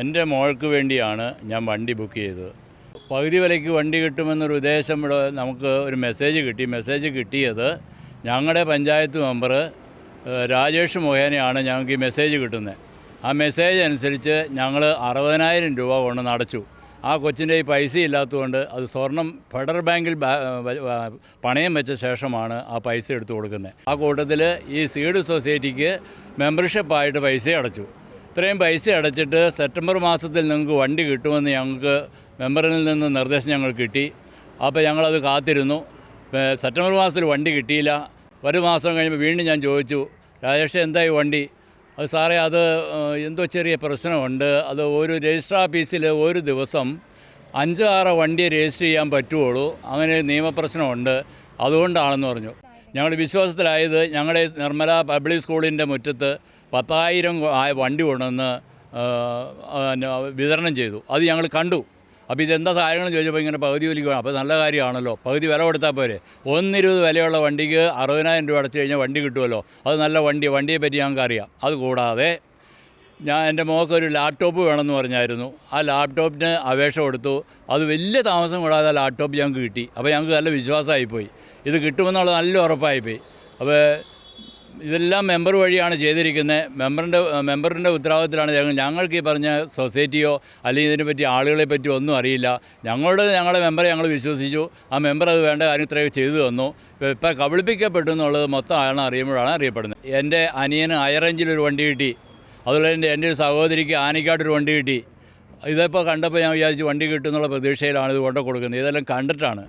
എന്റെ മോൾക്ക് വേണ്ടിയാണ് ഞാൻ വണ്ടി ബുക്ക് ചെയ്തത്. പകുതി വിലയ്ക്ക് വണ്ടി കിട്ടുമെന്നൊരു ഉദ്ദേശം ഇവിടെ നമുക്ക് ഒരു മെസ്സേജ് കിട്ടി. മെസ്സേജ് കിട്ടിയത് ഞങ്ങളുടെ പഞ്ചായത്ത് മെമ്പർ രാജേഷ് മുഖേനയാണ് ഞങ്ങൾക്ക് ഈ മെസ്സേജ് കിട്ടുന്നത്. ആ മെസ്സേജ് അനുസരിച്ച് ഞങ്ങൾ അറുപതിനായിരം രൂപ കൊണ്ട് നടച്ചു. ആ കൊച്ചിന്റെ ഈ പൈസ ഇല്ലാത്തതുകൊണ്ട് അത് സ്വർണം ഫെഡറൽ ബാങ്കിൽ പണയം വെച്ച ശേഷമാണ് ആ പൈസ എടുത്തു കൊടുക്കുന്നത്. ആ കൂട്ടത്തിൽ ഈ സീഡ് സൊസൈറ്റിക്ക് മെമ്പർഷിപ്പായിട്ട് പൈസ അടച്ചു. ഇത്രയും പൈസ അടച്ചിട്ട് സെപ്റ്റംബർ മാസത്തിൽ നിങ്ങൾക്ക് വണ്ടി കിട്ടുമെന്ന് ഞങ്ങൾക്ക് മെമ്പറിൽ നിന്ന് നിർദ്ദേശം ഞങ്ങൾ കിട്ടി. അപ്പോൾ ഞങ്ങളത് കാത്തിരുന്നു. സെപ്റ്റംബർ മാസത്തിൽ വണ്ടി കിട്ടിയില്ല. ഒരു മാസം കഴിയുമ്പോൾ വീണ്ടും ഞാൻ ചോദിച്ചു രാജേഷ് എന്തായി വണ്ടി? അത് സാറേ അത് എന്തോ ചെറിയ പ്രശ്നമുണ്ട്. അത് ഒരു രജിസ്റ്റർ ഓഫീസിൽ ഒരു ദിവസം അഞ്ച് ആറ് വണ്ടിയെ രജിസ്റ്റർ ചെയ്യാൻ പറ്റുള്ളൂ അങ്ങനെ നിയമപ്രശ്നമുണ്ട്. അതുകൊണ്ടാണെന്ന് പറഞ്ഞു. ഞങ്ങൾ വിശ്വാസത്തിലായത് ഞങ്ങളുടെ നിർമ്മല പബ്ലിക് സ്കൂളിന്റെ മുറ്റത്ത് പത്തായിരം ആ വണ്ടി കൊണ്ടുവന്ന് വിതരണം ചെയ്തു. അത് ഞങ്ങൾ കണ്ടു. അപ്പോൾ ഇതെന്താ കാര്യങ്ങൾ ചോദിച്ചപ്പോൾ ഇങ്ങനെ പകുതി വിലയ്ക്ക് അപ്പോൾ നല്ല കാര്യമാണല്ലോ. പകുതി വില കൊടുത്താൽ പോരെ. ഒന്നിരുപത് വിലയുള്ള വണ്ടിക്ക് അറുപതിനായിരം രൂപ അടച്ചു കഴിഞ്ഞാൽ വണ്ടി കിട്ടുമല്ലോ. അത് നല്ല വണ്ടി വണ്ടിയെ പറ്റി ഞങ്ങൾക്ക് അറിയാം. അതുകൂടാതെ ഞാൻ എന്റെ മോൾക്ക് ഒരു ലാപ്ടോപ്പ് വേണമെന്ന് പറഞ്ഞായിരുന്നു. ആ ലാപ്ടോപ്പിന് അപേക്ഷ കൊടുത്തു. അത് വലിയ താമസം കൂടാതെ ലാപ്ടോപ്പ് ഞങ്ങൾക്ക് കിട്ടി. അപ്പോൾ ഞങ്ങൾക്ക് നല്ല വിശ്വാസമായിപ്പോയി. ഇത് കിട്ടുമെന്നുള്ളത് നല്ല ഉറപ്പായിപ്പോയി. അപ്പോൾ ഇതെല്ലാം മെമ്പർ വഴിയാണ് ചെയ്തിരിക്കുന്നത്. മെമ്പറിന്റെ മെമ്പറിന്റെ ഉത്തരവാദിത്തത്തിലാണ് ഞങ്ങൾ ഞങ്ങൾക്ക് ഈ പറഞ്ഞ സൊസൈറ്റിയോ അല്ലെങ്കിൽ ഇതിനെ പറ്റി ആളുകളെ പറ്റിയോ ഒന്നും അറിയില്ല. ഞങ്ങളോട് ഞങ്ങളുടെ മെമ്പറെ ഞങ്ങൾ വിശ്വസിച്ചു. ആ മെമ്പർ അത് വേണ്ട കാര്യം ഇത്രയൊക്കെ ചെയ്തു തന്നു. ഇപ്പം കബളിപ്പിക്കപ്പെട്ടു എന്നുള്ളത് മൊത്തം ആണ് അറിയുമ്പോഴാണ് അറിയപ്പെടുന്നത്. എന്റെ അനിയന് ഒരു വണ്ടി കിട്ടി. അതുപോലെ എന്റെ എന്റെ ഒരു സഹോദരിക്ക് ആനയ്ക്കാട്ടൊരു വണ്ടി കിട്ടി. ഇതിപ്പോൾ കണ്ടപ്പോൾ ഞാൻ വിചാരിച്ചു വണ്ടി കിട്ടുമെന്നുള്ള പ്രതീക്ഷയിലാണ് ഇത് കൊണ്ടു കൊടുക്കുന്നത് ഇതെല്ലാം കണ്ടിട്ടാണ്.